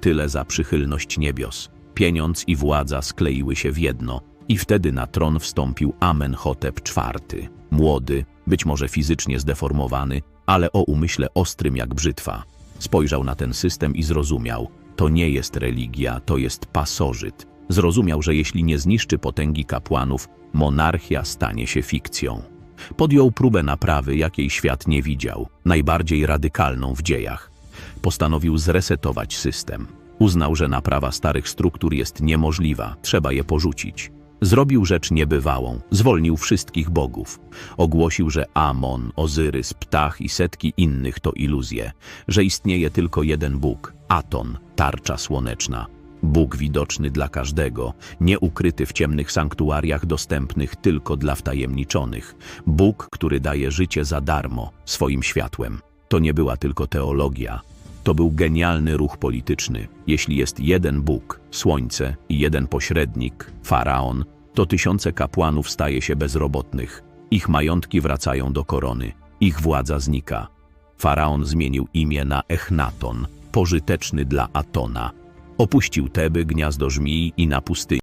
tyle za przychylność niebios. Pieniądz i władza skleiły się w jedno i wtedy na tron wstąpił Amenhotep IV. Młody, być może fizycznie zdeformowany, ale o umyśle ostrym jak brzytwa. Spojrzał na ten system i zrozumiał, to nie jest religia, to jest pasożyt. Zrozumiał, że jeśli nie zniszczy potęgi kapłanów, monarchia stanie się fikcją. Podjął próbę naprawy, jakiej świat nie widział, najbardziej radykalną w dziejach. Postanowił zresetować system. Uznał, że naprawa starych struktur jest niemożliwa, trzeba je porzucić. Zrobił rzecz niebywałą, zwolnił wszystkich bogów. Ogłosił, że Amon, Ozyrys, Ptah i setki innych to iluzje, że istnieje tylko jeden Bóg, Aton, tarcza słoneczna. Bóg widoczny dla każdego, nieukryty w ciemnych sanktuariach dostępnych tylko dla wtajemniczonych. Bóg, który daje życie za darmo, swoim światłem. To nie była tylko teologia, to był genialny ruch polityczny. Jeśli jest jeden Bóg, Słońce i jeden pośrednik, Faraon, to tysiące kapłanów staje się bezrobotnych. Ich majątki wracają do korony, ich władza znika. Faraon zmienił imię na Echnaton, pożyteczny dla Atona. Opuścił Teby, gniazdo żmii i na pustyni